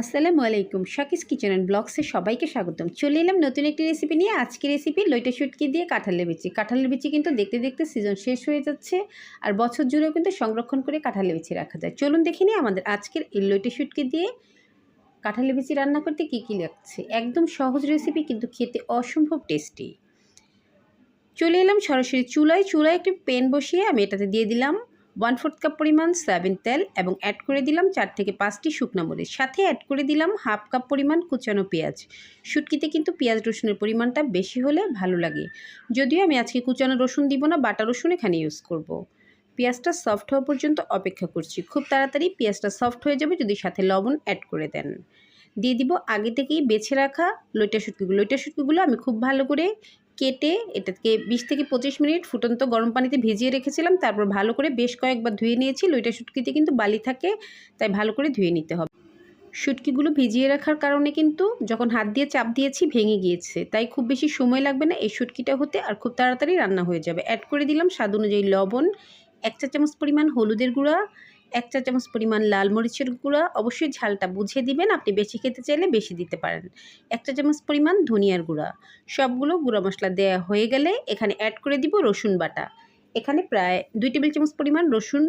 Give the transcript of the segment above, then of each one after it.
আসসালামু আলাইকুম। শাকিস kitchen and ব্লগসে সবাইকে স্বাগতম। চলে এলাম নতুন একটি রেসিপি নিয়ে। আজকে রেসিপি লইটা শুটকি দিয়ে কাঁঠালের বিচি কাঁঠালের বিচি কিন্তু দেখতে দেখতে সিজন শেষ হয়ে যাচ্ছে আর বছর জুড়েও কিন্তু সংরক্ষণ করে কাঁঠালের বিচি রাখা যায়। চলুন দেখে নিই আমাদের আজকের এই লইটা শুটকি দিয়ে কাঁঠালের বিচি রান্না করতে কী কী লাগছে। একদম সহজ রেসিপি কিন্তু খেতে অসম্ভব টেস্টি চলে এলাম সরাসরি চুলায়। চুলায় একটি প্যান বসিয়ে আমি এটাতে দিয়ে দিলাম। ওয়ান ফোর্থ কাপ পরিমাণ সয়াবিন তেল এবং অ্যাড করে দিলাম চার থেকে পাঁচটি শুকনো মরিচ। সাথে অ্যাড করে দিলাম হাফ কাপ পরিমাণ কুচানো পেঁয়াজ। শুটকিতে কিন্তু পেঁয়াজ রসুনের পরিমাণটা বেশি হলে ভালো লাগে। যদিও আমি আজকে কুচানো রসুন দিব না, বাটা রসুন এখানে ইউজ করব। পেঁয়াজটা সফট হওয়া পর্যন্ত অপেক্ষা করছি। খুব তাড়াতাড়ি পেঁয়াজটা সফট হয়ে যাবে যদি সাথে লবণ অ্যাড করে দেন। দিয়ে দিব আগে থেকেই বেছে রাখা লইটা শুটকিগুলো। লইটা শুটকিগুলো আমি খুব ভালো করে কেটে এটাকে বিশ থেকে পঁচিশ মিনিট ফুটন্ত গরম পানিতে ভিজিয়ে রেখেছিলাম। তারপর ভালো করে বেশ কয়েকবার ধুয়ে নিয়েছি। লইটা শুটকিতে কিন্তু বালি থাকে, তাই ভালো করে ধুয়ে নিতে হবে। শুটকিগুলো ভিজিয়ে রাখার কারণে কিন্তু যখন হাত দিয়ে চাপ দিয়েছি, ভেঙে গিয়েছে। তাই খুব বেশি সময় লাগবে না এই শুটকিটা হতে আর খুব তাড়াতাড়ি রান্না হয়ে যাবে। অ্যাড করে দিলাম স্বাদ অনুযায়ী লবণ, এক চা চামচ পরিমাণ হলুদের গুঁড়া এক চা চামচ পরিমাণ লাল মরিচের গুঁড়া, অবশ্যই ঝালটা বুঝে দিবেন, আপনি বেশি খেতে চাইলে বেশি দিতে পারেন। এক চা চামচ পরিমাণ ধনিয়ার গুঁড়া, সবগুলো গুঁড়া মশলা দেওয়া হয়ে গেলে এখানে অ্যাড করে দিব রসুন বাটা। এখানে প্রায় দুই টেবিল চামচ পরিমাণ রসুন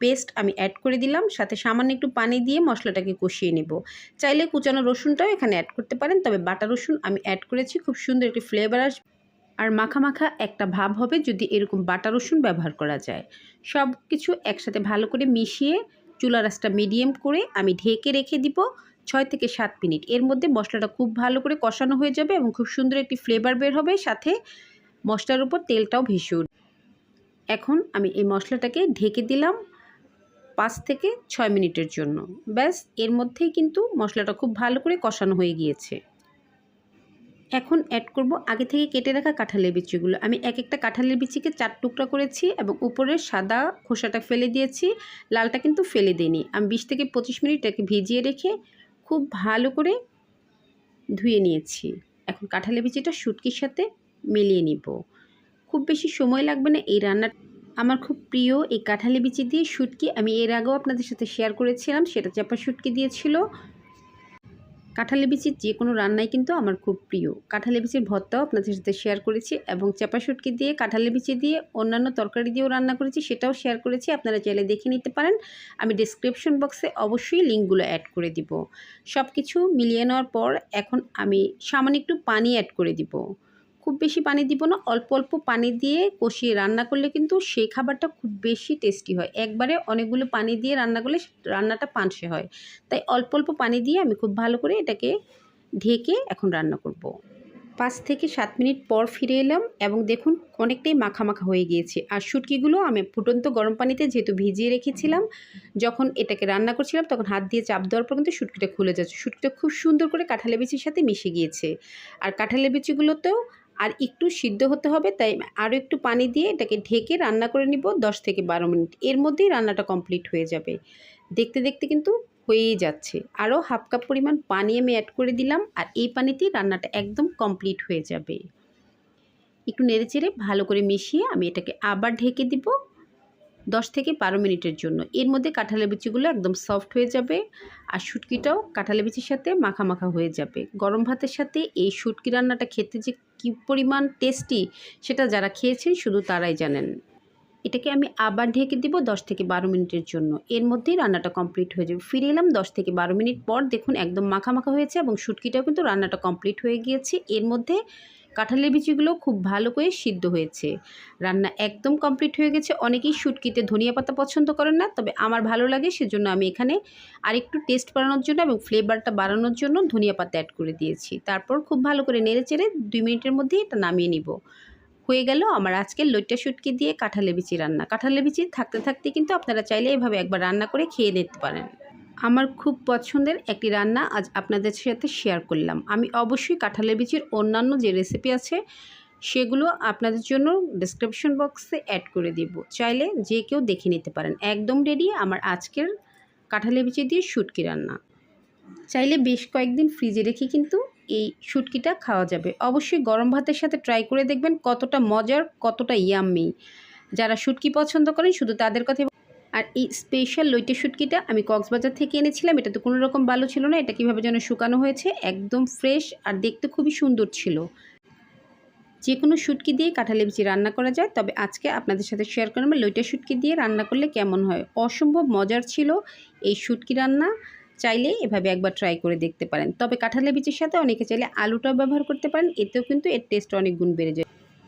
পেস্ট আমি অ্যাড করে দিলাম, সাথে সামান্য একটু পানি দিয়ে মশলাটাকে কষিয়ে নেব। চাইলে কুচানো রসুনটাও এখানে অ্যাড করতে পারেন, তবে বাটা রসুন আমি অ্যাড করেছি, খুব সুন্দর একটি ফ্লেভার আসবে। আর মাখা মাখা একটা ভাব হবে যদি এরকম বাটা রসুন ব্যবহার করা যায়। সব কিছু একসাথে ভালো করে মিশিয়ে চুলা রাসটা মিডিয়াম করে আমি ঢেকে রেখে দিব ছয় থেকে সাত মিনিট। এর মধ্যে মশলাটা খুব ভালো করে কষানো হয়ে যাবে এবং খুব সুন্দর একটি ফ্লেভার বের হবে, সাথে মশলার উপর তেলটাও উঠবে। এখন আমি এই মশলাটাকে ঢেকে দিলাম পাঁচ থেকে ছয় মিনিটের জন্য। ব্যাস, এর মধ্যেই কিন্তু মশলাটা খুব ভালো করে কষানো হয়ে গিয়েছে। এখন অ্যাড করব আগে থেকে কেটে রাখা কাঁঠালের বিচিগুলো। আমি এক একটা কাঁঠালের বিচিকে চার টুকরা করেছি এবং উপরের সাদা খোসাটা ফেলে দিয়েছি। লালটা কিন্তু ফেলে দিইনি। আমি বিশ থেকে পঁচিশ মিনিট এটাকে ভিজিয়ে রেখে খুব ভালো করে ধুয়ে নিয়েছি। এখন কাঁঠালের বিচিটা শুটকির সাথে মিলিয়ে নিব। খুব বেশি সময় লাগবে না এই রান্না। আমার খুব প্রিয় এই কাঁঠালি বিচি দিয়ে শুটকি। আমি এর আগেও আপনাদের সাথে শেয়ার করেছিলাম। সেটা চাপা শুটকি দিয়েছিল। কাঁঠালি বিচির যে কোনো রান্নাই কিন্তু আমার খুব প্রিয়। কাঁঠালি বিচির ভর্তাও আপনাদের সাথে শেয়ার করেছি এবং চাপা শুটকি দিয়ে কাঁঠালি বিচি দিয়ে অন্যান্য তরকারি দিয়েও রান্না করেছি, সেটাও শেয়ার করেছি। আপনারা চাইলে দেখে নিতে পারেন। আমি ডিসক্রিপশন বক্সে অবশ্যই লিঙ্কগুলো অ্যাড করে দিব। সব কিছু মিলিয়ে নেওয়ার পর এখন আমি সামান্য একটু পানি অ্যাড করে দিব। খুব বেশি পানি দিব না, অল্প অল্প পানি দিয়ে কষিয়ে রান্না করলে কিন্তু সেই খাবারটা খুব বেশি টেস্টি হয়। একবারে অনেকগুলো পানি দিয়ে রান্না করলে রান্নাটা পানসে হয়। তাই অল্প অল্প পানি দিয়ে আমি খুব ভালো করে এটাকে ঢেকে এখন রান্না করব। পাঁচ থেকে সাত মিনিট পর ফিরে এলাম এবং দেখুন অনেকটাই মাখা মাখা হয়ে গিয়েছে। আর শুটকিগুলো আমি ফুটন্ত গরম পানিতে যেহেতু ভিজিয়ে রেখেছিলাম, যখন এটাকে রান্না করছিলাম তখন হাত দিয়ে চাপ দেওয়ার পর কিন্তু শুটকিটা খুলে যাচ্ছে। শুটকিটা খুব সুন্দর করে কাঁঠালের বিচির সাথে মিশে গিয়েছে। আর কাঁঠালের বিচিগুলোতেও আর একটু সিদ্ধ হতে হবে, তাই আরও একটু পানি দিয়ে এটাকে ঢেকে রান্না করে নিব দশ থেকে বারো মিনিট। এর মধ্যেই রান্নাটা কমপ্লিট হয়ে যাবে। দেখতে দেখতে কিন্তু হয়েই যাচ্ছে। আরও হাফ কাপ পরিমাণ পানি আমি অ্যাড করে দিলাম আর এই পানিতেই রান্নাটা একদম কমপ্লিট হয়ে যাবে। একটু নেড়ে চেড়ে ভালো করে মিশিয়ে আমি এটাকে আবার ঢেকে দিব। দশ থেকে বারো মিনিটের জন্য। এর মধ্যে কাঁঠালের বিচিগুলো একদম সফট হয়ে যাবে আর শুটকিটাও কাঁঠালের বিচির সাথে মাখা মাখা হয়ে যাবে। গরম ভাতের সাথে এই শুটকি রান্নাটা খেতে যে কী পরিমাণ টেস্টি সেটা যারা খেয়েছেন শুধু তারাই জানেন। এটাকে আমি আবার ঢেকে দিব দশ থেকে বারো মিনিটের জন্য। এর মধ্যেই রান্নাটা কমপ্লিট হয়ে যাবে। ফিরে এলাম দশ থেকে বারো মিনিট পর দেখুন একদম মাখা মাখা হয়েছে এবং শুটকিটাও কিন্তু রান্নাটা কমপ্লিট হয়ে গিয়েছে। এর মধ্যে কাঁঠালের বিচিগুলো খুব ভালো করে সিদ্ধ হয়েছে। রান্না একদম কমপ্লিট হয়ে গেছে। অনেকেই শুটকিতে ধনিয়া পাতা পছন্দ করেন না, তবে আমার ভালো লাগে, সেজন্য আমি এখানে আরেকটু টেস্ট বাড়ানোর জন্য এবং ফ্লেভারটা বাড়ানোর জন্য ধনিয়া পাতা অ্যাড করে দিয়েছি। তারপর খুব ভালো করে নেড়ে চেড়ে দুই মিনিটের মধ্যেই এটা নামিয়ে নিব। হয়ে গেল আমার আজকের লইটা শুটকি দিয়ে কাঁঠালের বিচি রান্না। কাঁঠালের বিচি থাকতে থাকতে কিন্তু আপনারা চাইলে এভাবে একবার রান্না করে খেয়ে নিতে পারেন। আমার খুব পছন্দের একটি রান্না আজ আপনাদের সাথে শেয়ার করলাম। আমি অবশ্যই কাঁঠালের বিচির অন্যান্য যে রেসিপি আছে, সেগুলো আপনাদের জন্য ডিসক্রিপশন বক্সে অ্যাড করে দিব। চাইলে যে কেউ দেখে নিতে পারেন। একদম রেডি আমার আজকের কাঁঠালের বিচি দিয়ে শুটকি রান্না। চাইলে বেশ কয়েকদিন ফ্রিজে রেখে কিন্তু এই শুটকিটা খাওয়া যাবে। অবশ্যই গরম ভাতের সাথে ট্রাই করে দেখবেন কতটা মজার, কতটা ইয়াম্মি যারা শুটকি পছন্দ করেন, শুধু তাদের কথা আর এই স্পেশাল লইটে শুটকিটা আমি কক্সবাজার থেকে এনেছিলাম। এটা তো কোনো রকম ভালো ছিল না, এটা কীভাবে যেন শুকানো হয়েছে, একদম ফ্রেশ আর দেখতে খুবই সুন্দর ছিল। যে কোনো শুটকি দিয়ে কাঁঠালি বিচি রান্না করা যায়, তবে আজকে আপনাদের সাথে শেয়ার করলাম লইটা শুটকি দিয়ে রান্না করলে কেমন হয়। অসম্ভব মজার ছিল এই শুটকি রান্না, চাইলে এভাবে একবার ট্রাই করে দেখতে পারেন। তবে কাঁঠালের বিচির সাথে অনেকে চাইলে আলুটাও ব্যবহার করতে পারেন, এতেও কিন্তু এর টেস্ট অনেক গুণ বেড়ে যায়।